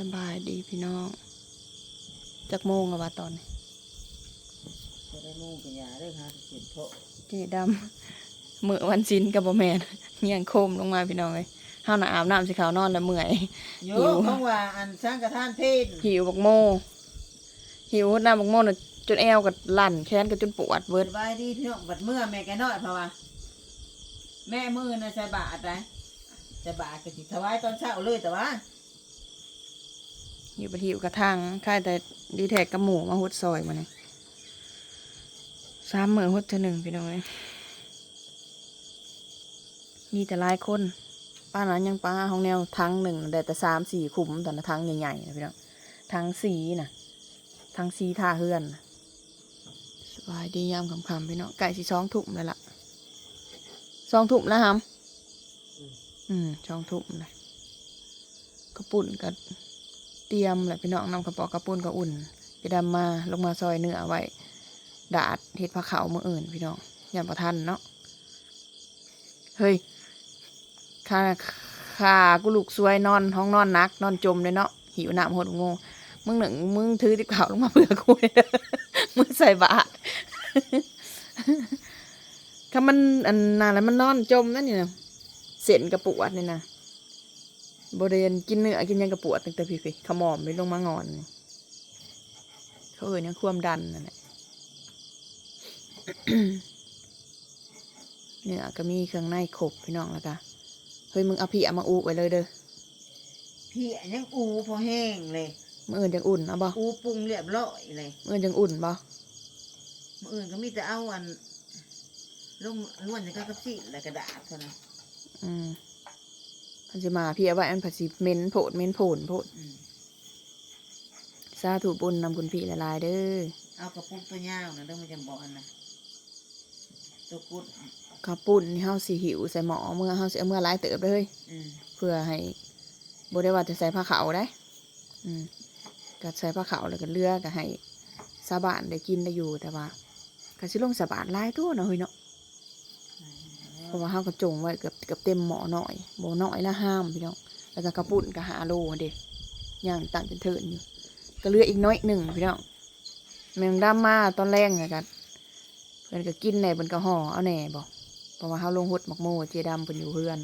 สบายดีพี่น้องจักโมงอะวะตอนนี้จะได้มุ่งกันยาเด้อค่ะเห็นเพาะเจดำมือวันซินกับบ่แมนเงียงโคมลงมาพี่น้องเลยเฮาน่ะอาบน้ำสิขาวนอนแล้วเมื่อยโยหิวเพราะว่าอันสร้างกระทานเพศหิวบักโม หิวน้ำบักโมน่ะจนแอวกับลั่นแขนก็จนปวดเบิดสบายดีพี่น้องบัดเมื่อแม่แกน้อยเพราะว่าแม่มือน่ะใส่บาทนะใส่บาทก็สิถวายตอนเช้าเลยแต่ว่า หิวไปหิวกระทั่งค่ายแต่ดีแท็กกับหมูมาหดซอยมาเนี่ยสามมือหดเธอหนึ่งพี่น้องเลยมีแต่ลายคนป้านั้นยังป้าห้องแนวทั้งหนึ่งได้แต่สามสี่ขุมแต่ละทั้งใหญ่ๆนะพี่น้องทั้งสีนะทั้งสีท่าเฮือนสบายดียามคำๆพี่น้องไก่สีช้องถุ่มเลยล่ะสองถุ่มแล้วฮัมอืมช่องถุ่มเลยกระปุ่นกับ เตรียมแหละพี่น้องนำกระป๋อกระปุ้นก็อุ่นไปดำมาลงมาซอยเนื้อไว้ดาดเห็ดผักเขาวมืออื่นพี่น้องอย่าประทันเนาะเฮ้ยข้าข้ากูลูกซวยนอนห้องนอนนัก นอนจมเลยเนาะหิวน้ำหดงงมึงหนึ่งมึงถือที่เขาวลงมาเผื่อกูเลยมึงใส่บาตรถ้ามันอันนั้นแล้วมันนอนจมนั่นนี่นะเส้นกระปุกนี่นะ บริเวณกินเนื้อกินหยังกระปวดตั้งแต่พี่พี่ขมอมไปลงมางอนนี่เขาเอ่ยยังความดันนั่นแหละเนื้อก็มีเครื่องในขบพี่น้องแล้วก็เฮ้ยมึงเอาพี่เอามาอุไว้เลยเด้อพี่อันยังอูพอแห้งเลยมื่ออื่นจังอุ่นเอาบ่อูปรุงเรียบร้อยเลยมื่ออื่นจังอุ่นบ่มื่ออื่นก็มีแต่เอาอันลงล้วนจะก็กระสิและกระดาษเท่านั้นอืม พันจะมาพี่เอาไว้อันผัดสีเม้นโผดเม้นโผนโผดอืมซาถูกบุญนำคุณพี่ละลายๆเด้อเอากระปุกตัวยาวนะเด้อมันจะบอกอันนะตัวกุดข้าวปุ้นนี่เฮาสิหิวใส่หมอเมื่อเฮาสิเอาเมื่อหลายเติบเลยอืมเพื่อให้บได้ว่าจะใส่ผ้าขาวได้ อืมก็ใส่ผ้าขาวแล้วก็เลือกก็ให้สาบานได้กินได้อยู่แต่ว่าก็สิลงสาบานหลายตัวเนาะเฮ้ยเนาะ เพราะว่าเฮาก็จงไว้เกือบเกือบเต็มหมอหน่อยบ่น้อยละห้ามพี่น้องแล้วก็กระปุ่นก็หาโลเด็ย่างตั้งเป็นเทินอยู่ก็เหลืออีกน้อยหนึ่งพี่น้องแมงดามาตอนแรกไงกันเพิ่นก็กินแหน่เพิ่นก็ห่อเอาแหน่บ่เพราะว่าเฮาลงหดหมักโมเจดำเพิ่นอยู่เพื่อน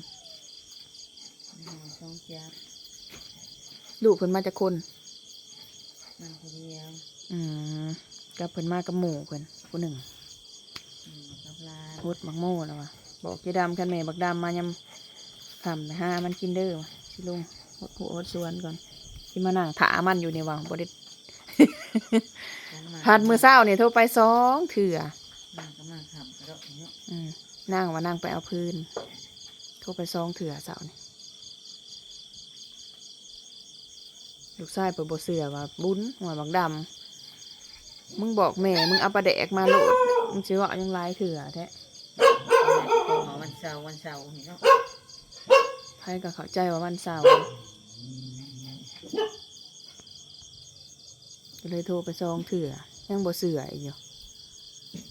สองเจ้าลูกเพิ่นมาจากคนมันคนเดียวอืมกับเพิ่นมากับหมู่เพิ่นผู้หนึ่งอืมกับลานพูดมักโม่แล้ววะ บอกเจดำคันแม่บักดำมายำทำไปห้ามันกินเด้อวะสิลุงหดหัวหดสวนก่อนที่มานั่งถามันอยู่ในวังบไดิของมันพัดมือเศร้าเนี่ยโทรไปสองเถื่อมันกำลังทำกระดอกเนาะอืมนั่งว่านั่งไปเอาพื้น โทรไปสองเถื่อเสานี่ลูกชายเปิดบเสือว่าบุญหัวบักดำมึงบอกแม่ มึงเอาปลาแดกมาโหลด มึงสิว่ายังไรเถื่อแท้พอ วันเสาร์วันเสาร์นี่เนาะไพ่ก็เข้าใจว่าวันเสาร์ก็เลยโทรไปซองเถื่อยังบ่เสืออีกอยู่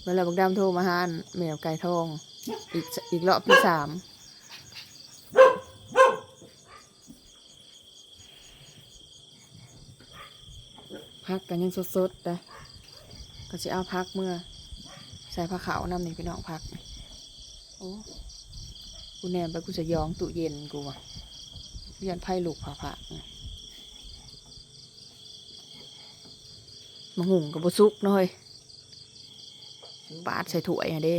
เวลาบักดำโทรมาหาแมวไก่ทองอีกอีกรอบที่สามพักกันยังสดๆนะก็จะเอาพักเมื่อ ใส่ผ้าขาวนำนี่พี่น้องพัก โอ้ กูแนมไปกูจะย้องตู้เย็นกูอะเรียนไพ่ลูกผ่าผ่ามาหุงกับบซุกหน่อยปาดใส่ถ้วยอะเด้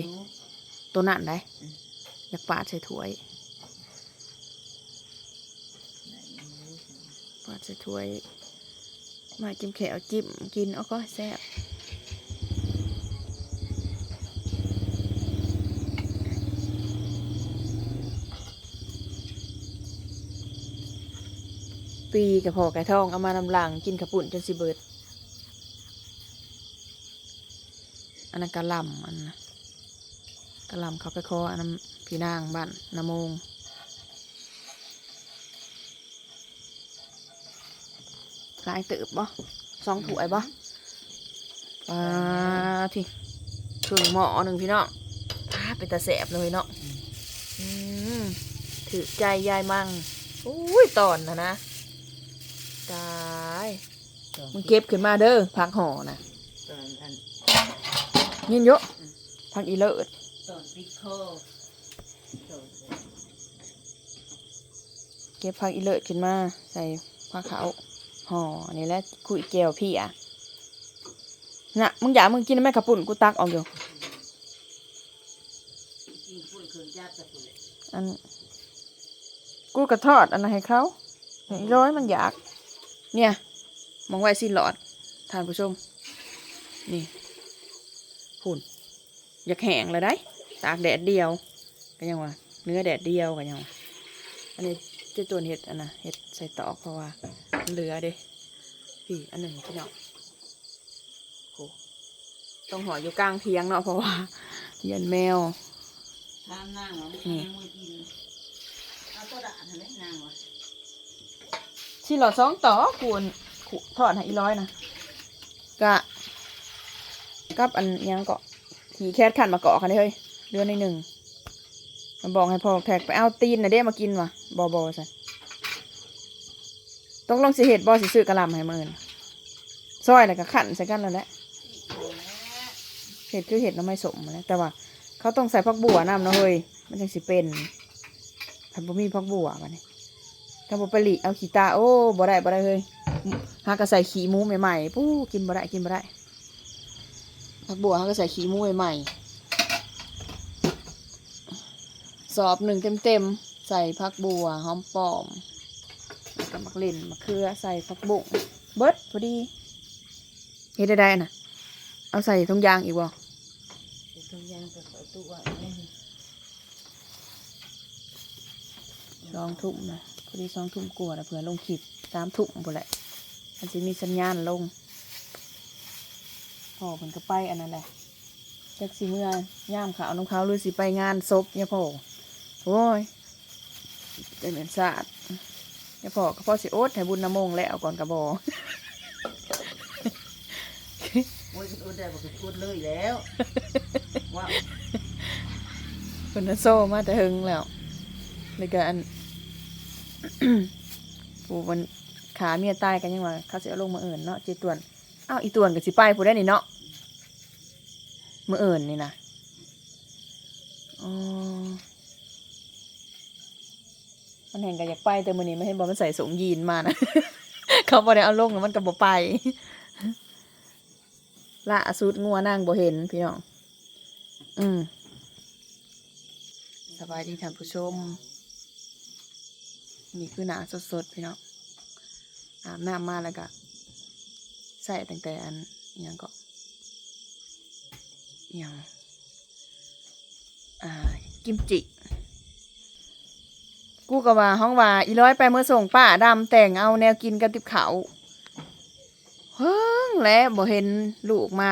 ตัวนั่นได้อยากปาดใส่ถ้วยปาดใส่ถ้วย มาจิ้มแขวจิ้มกินเอาก็แซ่บ ปีกับพอไก่ทองเอามานำหลังกินกระปุ่นจนสิเบิด อันนั้นกะลำอันนะกะลำเขาไปคออันนั้นพี่นางบ้านนามงลายเติบบ่สองถ้วยบ่ปลาที่ถึงหม้อหนึ่งพี่น้องพาเป็นตาแสบเลยเนาะถือใจยายมั่งอุ้ยตอนนะนะ มึงเก็บขึ้นมาเด้อผักห่อนะตอนอันยินเยอะผักอีเลิศตอนปิโคตอนเก็บผักอีเลิศขึ้นมา ใส่ผักขาวห่อนี่แหละคุยแก้วพี่อะน่ะมึงอยากมึงกินไหมกระปุ่นกูตักออกอยู่กินฝุ่นเครื่องจักรกับฝุ่นเลยอันกูกระทอดอันนั้นให้เขาอีร้อยมันอยาก เนี่ย มองไว้สิหลอดท่านผู้ชม นี่พุ่นอยากแห้งเลยได้ ตากแดดเดียวก็ยังว่าเนื้อแดดเดียวก็ยังว่าอันนี้เจะตัวเห็ดอันน่ะเห็ดใส่ตอกเพราะว่ามันเหลือเด้พี่อันหนึ่งพี่น้องโหต้องห่ออยู่กลางเทียงเนาะเพราะว่าเย็นแมวทามนั่งเหรอมึงนี่ยังไม่กินเอาตัวด่านทำไมนั่งวะชิหลอดสองต่อคูณขุ ทอดให้อีร้อยนะกะกับอันยังเกาะขี่แคทขันมาเกาะกันเลยเฮ้ยเดือนในหนึ่งมันบอกให้พอแท็กไปเอาตีนนะเด้มากินวะบอบอสันต้องลองสิเห็ดบอสิซื้อกระลำให้มื่นซอยแล้วก็ขันใส่กันแล้วแหละเห็ดคือเห็ดน้ำไม่สมนะแต่ว่า เขาต้องใส่พักบัวน้ำนะเฮ้ยมันจังสิเป็นผัดบะหมี่พักบัวมันนี่ ถ้าบ่ไปหลีเอาขี้ตาโอ้บ่ได้บ่ได้เลยหากก็ใส่ขี้หมูใหม่ๆปู้กินบ่ได้กินบ่ได้ผักบัวหากก็ใส่ขี้หมูใหม่ๆสอบหนึ่งเต็มๆใส่ผักบัวหอมปอมแล้วกับมักเล่นมะเขือใส่ผักบุ้งเบิดพอดีเฮ็ดได้ได้น่ะ เอาใส่ทุงยางอีกบ่เดี๋ยวทุกอย่างจะขอตัวเนี่ยสองทุ่มนะพอ ดีสองทุ่มกลัวนะเผื่อลงคลิปสามทุ่มพอแหละมันจะมีสัญญาณลงพ่อมันก็ไปอันนั้นแหละจักสิเมื่อย่ามขาวน้องเขาวหรือสิไปงานศพเนี่ยพ่อโอ้ยเจะเหมือนศาสตร์เนี่ยพ่อก็พ่อสิโอ๊ตให้บุญนำมงแล้วก่อนกระบอโอ้ยอุดได้บอกอุดเลยแล้วว่าคนนั้นโซ่มาแต่หึงแล้วเลยก็อัน ปู่มันขาเมียตายกันยังว่าเขาสิเอาลงมาเอิ่นเนาะเจตวนอ้าวอีตวนกับสิไปผู้ได้นี่เนาะมาเอิ่นนี่นะอ๋อมันเห็นกันอยากไปแต่มือนี้ไม่เห็นบอกมันใส่สงยีนมานะเขาบอกได้เอาลงแล้วมันก็บ่ไปละสุดงัวนั่งบ่เห็นพี่น้อง อืมสบายดีท่านผู้ชม นี่คือหนาสดๆพี่น้องอาบน้ำมาแล้วก็ใส่ตั้งแต่อันอหยังก็อหยังอ่ากิมจิ กูก็ว่าห้องว่าอีร้อยไปเมื่อส่งป้าดำแต่งเอาแนวกินกับติบเขาเฮ้งแล้วบ่เห็นลูกมา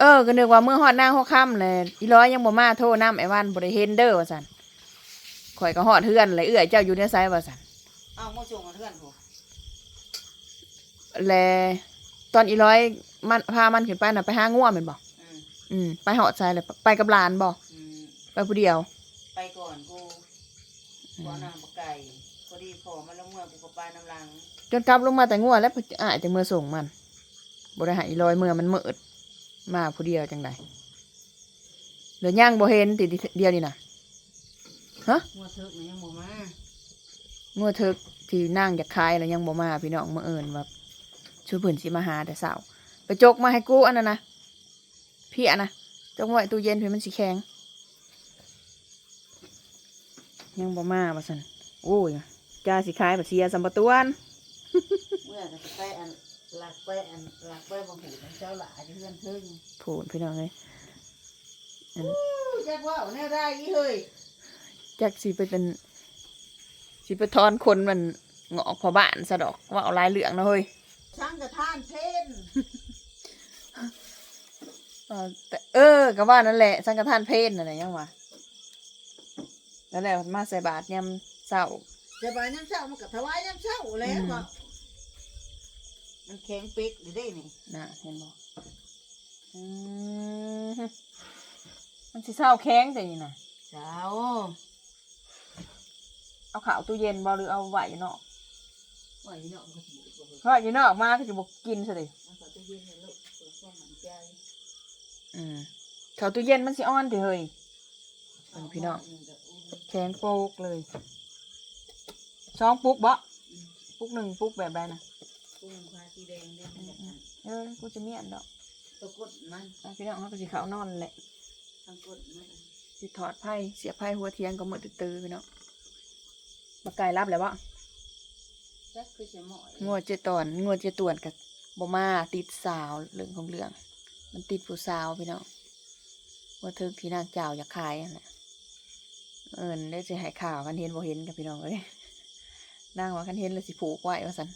เออ ก็นึกว่าเมื่อฮอดหน้าหัวค่ำเลยอีร้อยยังบ่มาโทรน้ำไอ้วันบ่ได้เห็นเด้อว่าสัน ข่อยก็ฮอดเฮือนเลยเอื้อยเจ้าอยู่ในไสว่าซั่นเอามาส่งกับเพื่อนผมแลตอนอีร้อยมันพามันขึ้นไปน่ะไปหาง่วแม่นบ่อืมอืมไปฮอดไสเลยไปกับหลานบ่อืมไปผู้เดียวไปก่อนกูกูเอาน้ำปลาไก่พอดีพอมาลงเมื่อกูก็ไปน้ำลังจนกลับลงมาแต่ง่วแล้วอ่าจังมือส่งมันบ่ได้หาอีร้อยเมื่อมันมืดมาผู้เดียวจังไดเหลือย่างบ่เห็นติดเดียวนี่น่ะ งัวเถิกมันยังบ่มางัวเถิกที่นั่งอยากคายแล้วยังบ่มาพี่น้องมาเอิญว่าช่วยเพิ่นสิมาหาแต่เช้าไปจกมาให้กูอันนั้นนะพี่อันนะจกไว้ตู้เย็นเพื่อมันสิแข็งยังบ่มาว่าซั่นโอ้ยจ้าสิขายบ่เสียสัมปตวนเมื่อก็จะไปอันหลักไปอันหลักไปบางหูของเจ้าหลายที่เพื่อนเทิงโผล่พี่น้องเลยอู้จักว่าเอาแน่ได้ยี่เฮ้ย จักสิไปเป็นสิไปทอนคนมันเงาะพอบ้านซะดอกว่าเอาลายเหลืองนะเฮ้ยช่างกระท่านเพนเออแต่เออก็ว่านั่นแหละสังฆทานเพศนั่นแหละยังวะนั่นแหละมาใส่บาตรยามเศร้าจะไปน้ำเช้ามันกับถวายน้ำเช้าแล้วอืมก็มันแข็งเป๊กอยู่ได้นี่น่ะเห็นบ่อืมมันสิเศร้าแข้งแต่นี่น่ะเช้า เอาข่าวตู้เย็นบ่หรือเอาไว้เนาะปล่อยเนาะมันก็สิบ่เบิดเพราะอยู่นอกมาก็จะบอกกินซะดิมันก็จะเย็นเนี่ยลูกเปิดความมั่นใจอืมเขาตู้เย็นมันสิอ้อนติเฮ้ยเออพี่น้องแข็งโปกเลยสองปุ๊กบ่ปุ๊กหนึ่งปุ๊กแบบใดนะกุ้งฟ้าสีแดงเนี่ยมันจะทเออกูจะเมียนดอกำตัวกดมันเอาพี่น้องเขาก็สิเขานอนแหละทางกดมันสิถอดไพ่เสียบไพ่หัวเทียงก็หมดตื้อๆพี่น้อง มาไก่รับแล้วบ่จักคือจะเหมาะงัวเจตอนงัวเจตวนกับบ่มาติดสาวเรื่องของเรื่อง มันติดผู้สาวพี่น้องว่าถึกที่นางเจ้าอยากขายนั่นแหละเอินได้สิให้ข่าวกันเห็นบ่เห็นกับพี่น้องเอ้ยนางว่ากันเห็นเลยสิผูกไว้ว่าซั่น